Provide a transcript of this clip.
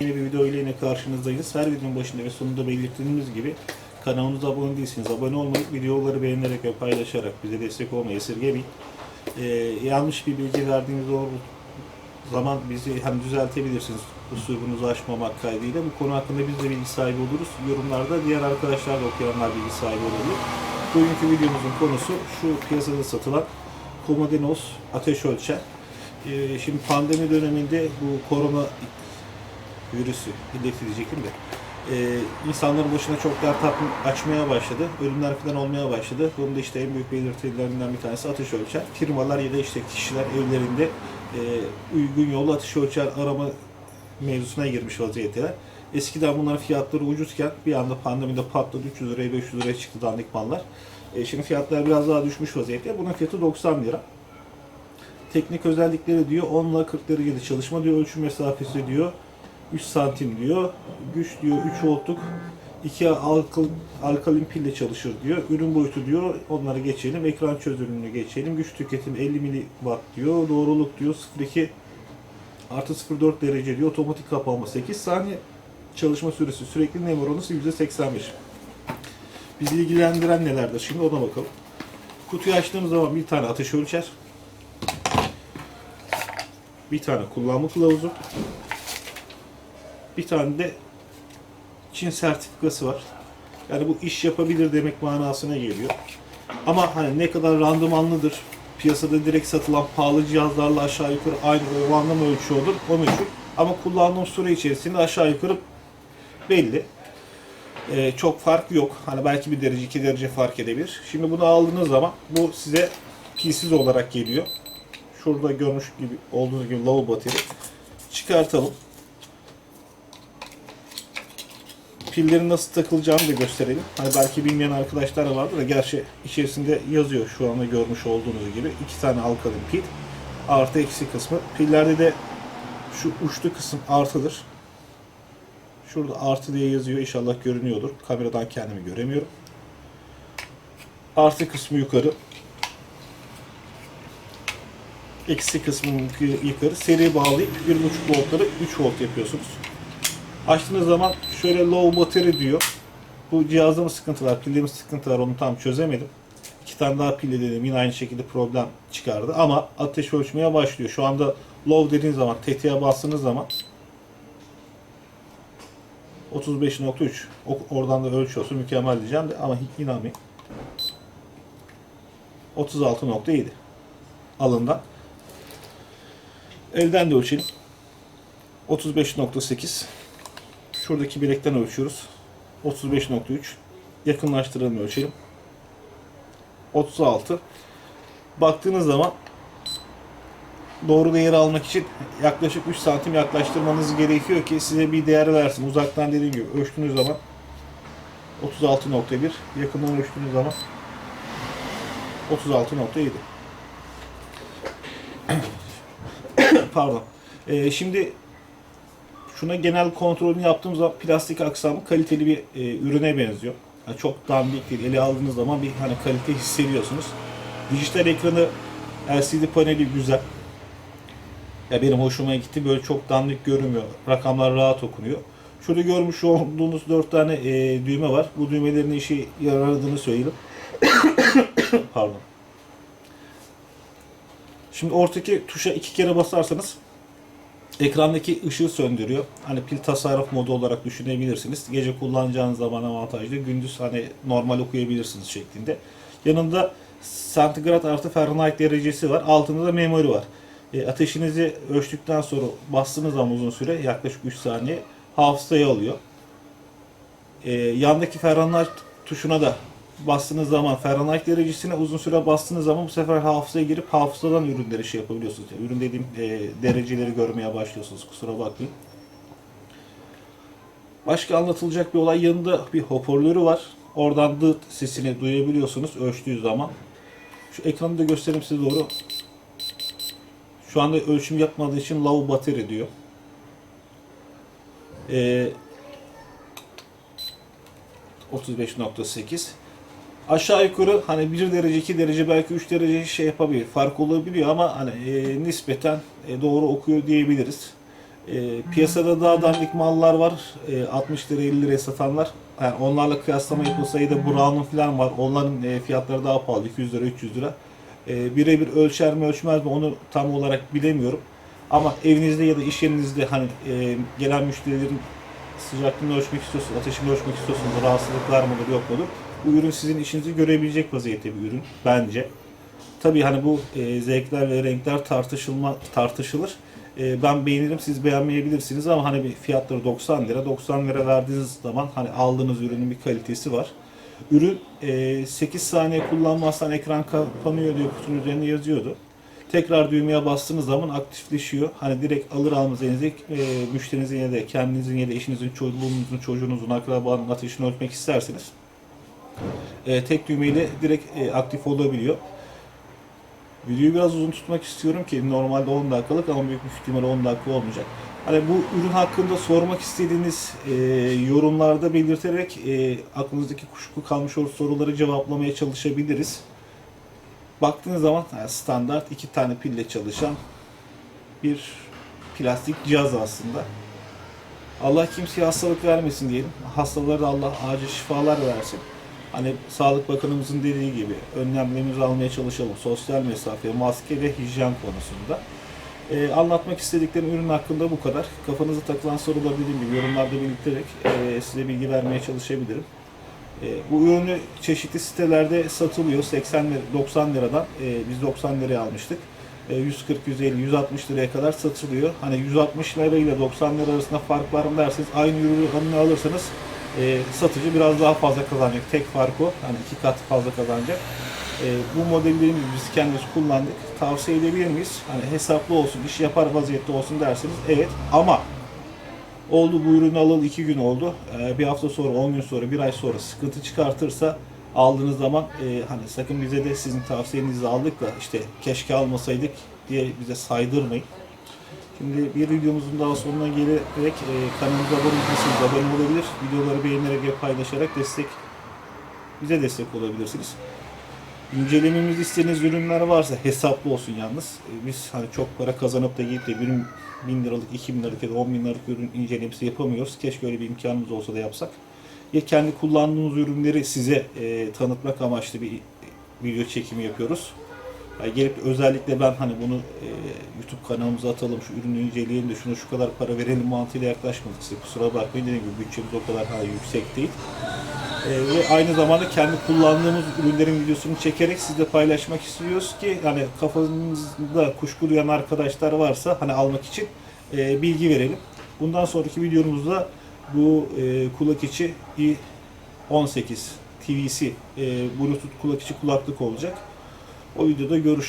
Yeni bir video ile yine karşınızdayız. Her videonun başında ve sonunda belirttiğimiz gibi kanalımıza abone değilseniz abone olmayı, videoları beğenerek ve paylaşarak bize destek olmayı esirgemeyin. Ee, yanlış bir bilgi verdiğiniz olur zaman bizi hem düzeltebilirsiniz usubunuzu aşmamak kaydıyla. Bu konu hakkında biz de bilgi sahibi oluruz. Yorumlarda diğer arkadaşlar da okuyanlar bilgi sahibi olabilir. Bugünkü videomuzun konusu şu piyasada satılan Comodenos ateş ölçer. Ee, şimdi pandemi döneminde bu korona virüsü illeti diyecektim de e, insanların başına çok dert açmaya başladı. Ölümler falan olmaya başladı. Bunun da işte en büyük belirtilerinden bir tanesi ateş ölçer. Firmalar ya da işte kişiler evlerinde e, uygun yolu ateş ölçer arama mevzusuna girmiş vaziyetteler. Eskiden bunların fiyatları ucuzken bir anda pandemide patladı 300 liraya 500 liraya çıktı dandik mallar. E, şimdi fiyatlar biraz daha düşmüş vaziyette. Bunun fiyatı 90 lira. Teknik özellikleri diyor 10 ile 40 derecede çalışma diyor. Ölçüm mesafesi diyor 3 santim diyor. Güç diyor 3 voltluk 2 alkal, alkalin pille çalışır diyor. Ürün boyutu diyor. Onları geçelim. Ekran çözünürlüğünü geçelim. Güç tüketimi 50 miliwatt diyor. Doğruluk diyor 0.2 artı 0.4 derece diyor. Otomatik kapanma 8 saniye. Çalışma süresi sürekli nem oranı %85. Bizi ilgilendiren nelerdir? Şimdi ona bakalım. Kutuyu açtığımız zaman bir tane ateş ölçer. Bir tane kullanma kılavuzu. Bir tane de Çin sertifikası var. Yani bu iş yapabilir demek manasına geliyor. Ama hani ne kadar randımanlıdır, piyasada direkt satılan pahalı cihazlarla aşağı yukarı aynı o anlam ölçüyordur, o meşhur. Ama kullandığım süre içerisinde aşağı yukarı belli. Ee, çok fark yok. Hani belki bir derece, iki derece fark edebilir. Şimdi bunu aldığınız zaman bu size pilsiz olarak geliyor. Şurada görmüş gibi olduğunuz gibi low battery. Çıkartalım. Pillerin nasıl takılacağını da gösterelim. Hani belki bilmeyen arkadaşlar da vardır da gerçi içerisinde yazıyor şu anda görmüş olduğunuz gibi. iki tane alkalin pil. Artı eksi kısmı. Pillerde de şu uçlu kısım artıdır. Şurada artı diye yazıyor. İnşallah görünüyordur. Kameradan kendimi göremiyorum. Artı kısmı yukarı. Eksi kısmı yukarı. Seri bağlayıp 1.5 voltları 3 volt yapıyorsunuz. Açtığınız zaman şöyle low battery diyor. Bu cihazda mı sıkıntı var, pilde mi sıkıntı onu tam çözemedim. İki tane daha pille dedim yine aynı şekilde problem çıkardı. Ama ateş ölçmeye başlıyor. Şu anda low dediğiniz zaman, tetiğe bastığınız zaman 35.3 O- oradan da ölçüyorsun mükemmel diyeceğim de ama inanmayın. 36.7 alından. Elden de ölçelim. 35.8 Şuradaki bilekten ölçüyoruz. 35.3 Yakınlaştıralım ölçelim. 36 Baktığınız zaman doğru değeri almak için yaklaşık 3 santim yaklaştırmanız gerekiyor ki size bir değer versin. Uzaktan dediğim gibi ölçtüğünüz zaman 36.1 yakından ölçtüğünüz zaman 36.7 Pardon. Ee, şimdi şuna genel kontrolünü yaptığımız zaman plastik aksamı kaliteli bir e, ürüne benziyor. Yani çok dandik değil. Ele aldığınız zaman bir hani kalite hissediyorsunuz. Dijital ekranı LCD paneli güzel. Ya benim hoşuma gitti. Böyle çok dandik görünmüyor. Rakamlar rahat okunuyor. Şurada görmüş olduğunuz 4 tane e, düğme var. Bu düğmelerin işi yaradığını söyleyelim. Pardon. Şimdi ortadaki tuşa iki kere basarsanız ekrandaki ışığı söndürüyor. Hani pil tasarruf modu olarak düşünebilirsiniz. Gece kullanacağınız zaman avantajlı. Gündüz hani normal okuyabilirsiniz şeklinde. Yanında santigrat artı Fahrenheit derecesi var. Altında da memori var. E, ateşinizi ölçtükten sonra bastığınız zaman uzun süre yaklaşık 3 saniye hafızaya alıyor. E, yandaki Fahrenheit tuşuna da bastığınız zaman Fahrenheit derecesine uzun süre bastığınız zaman bu sefer hafızaya girip hafızadan ürünleri şey yapabiliyorsunuz. Yani ürün dediğim e, dereceleri görmeye başlıyorsunuz. Kusura bakmayın. Başka anlatılacak bir olay yanında bir hoparlörü var. Oradan dıt sesini duyabiliyorsunuz ölçtüğü zaman. Şu ekranı da göstereyim size doğru. Şu anda ölçüm yapmadığı için low battery diyor. Ee, 35.8 aşağı yukarı hani 1 derece 2 derece belki 3 derece şey yapabilir fark olabiliyor ama hani e, nispeten e, doğru okuyor diyebiliriz. E, piyasada daha dandik mallar var. E, 60 lira 50 liraya satanlar. Yani onlarla kıyaslama yapılsaydı Brown'un falan var. Onların e, fiyatları daha pahalı. 200 lira 300 lira. E, birebir ölçer mi ölçmez mi onu tam olarak bilemiyorum. Ama evinizde ya da iş yerinizde hani e, gelen müşterilerin sıcaklığını ölçmek istiyorsunuz, ateşini ölçmek istiyorsunuz, rahatsızlık var mıdır yok mudur? Bu ürün sizin işinizi görebilecek vaziyette bir ürün bence. Tabii hani bu e, zevkler ve renkler tartışılma tartışılır. E, ben beğenirim, siz beğenmeyebilirsiniz ama hani bir fiyatları 90 lira. 90 lira verdiğiniz zaman hani aldığınız ürünün bir kalitesi var. Ürün e, 8 saniye kullanmazsan ekran kapanıyor diyor kutunun üzerinde yazıyordu. Tekrar düğmeye bastığınız zaman aktifleşiyor. Hani direkt alır almaz elinize e, müşterinizin ya da kendinizin ya da eşinizin, çoluğunuzun, çocuğunuzun, akrabanın ateşini ölçmek isterseniz e, tek düğmeyle direkt e, aktif olabiliyor. Videoyu biraz uzun tutmak istiyorum ki normalde 10 dakikalık ama büyük bir ihtimalle 10 dakika olmayacak. Hani bu ürün hakkında sormak istediğiniz e, yorumlarda belirterek e, aklınızdaki kuşku kalmış soruları cevaplamaya çalışabiliriz. Baktığınız zaman standart iki tane pille çalışan bir plastik cihaz aslında. Allah kimseye hastalık vermesin diyelim. Hastalara da Allah acil şifalar versin. Hani Sağlık Bakanımızın dediği gibi önlemlerimizi almaya çalışalım. Sosyal mesafe, maske ve hijyen konusunda. Ee, anlatmak istediklerim ürün hakkında bu kadar. Kafanıza takılan soruları dediğim gibi yorumlarda belirterek e, size bilgi vermeye çalışabilirim. E, bu ürünü çeşitli sitelerde satılıyor 80 lira, 90 liradan. E, biz 90 liraya almıştık. E, 140, 150, 160 liraya kadar satılıyor. Hani 160 lira ile 90 lira arasında fark var mı derseniz aynı ürünü alırsanız e, satıcı biraz daha fazla kazanacak. Tek fark o. Hani iki kat fazla kazanacak. E, bu modelleri biz kendimiz kullandık. Tavsiye edebilir miyiz? Hani hesaplı olsun, iş yapar vaziyette olsun derseniz evet. Ama oldu bu ürünü alalı iki gün oldu. E, bir hafta sonra, 10 gün sonra, bir ay sonra sıkıntı çıkartırsa aldığınız zaman e, hani sakın bize de sizin tavsiyenizi aldık da işte keşke almasaydık diye bize saydırmayın. Şimdi bir videomuzun daha sonuna gelerek e, kanalımıza abone değilseniz abone olabilir. Videoları beğenerek ve paylaşarak destek bize destek olabilirsiniz. İncelememizi istediğiniz ürünler varsa hesaplı olsun yalnız. E, Biz hani çok para kazanıp da gidip de bir 1000 liralık, 2000 liralık ya da 10 bin liralık ürün incelemesi yapamıyoruz. Keşke öyle bir imkanımız olsa da yapsak. Ya kendi kullandığımız ürünleri size e, tanıtmak amaçlı bir video çekimi yapıyoruz. Yani gelip özellikle ben hani bunu e, YouTube kanalımıza atalım, şu ürünü inceleyelim de şuna şu kadar para verelim mantığıyla yaklaşmadık size. Kusura bakmayın dediğim gibi bütçemiz o kadar hani yüksek değil. E, ve aynı zamanda kendi kullandığımız ürünlerin videosunu çekerek sizle paylaşmak istiyoruz ki hani kafanızda kuşku duyan arkadaşlar varsa hani almak için e, bilgi verelim. Bundan sonraki videomuzda bu e, kulak içi i18 TVC e, Bluetooth kulak içi kulaklık olacak. O videoda görüş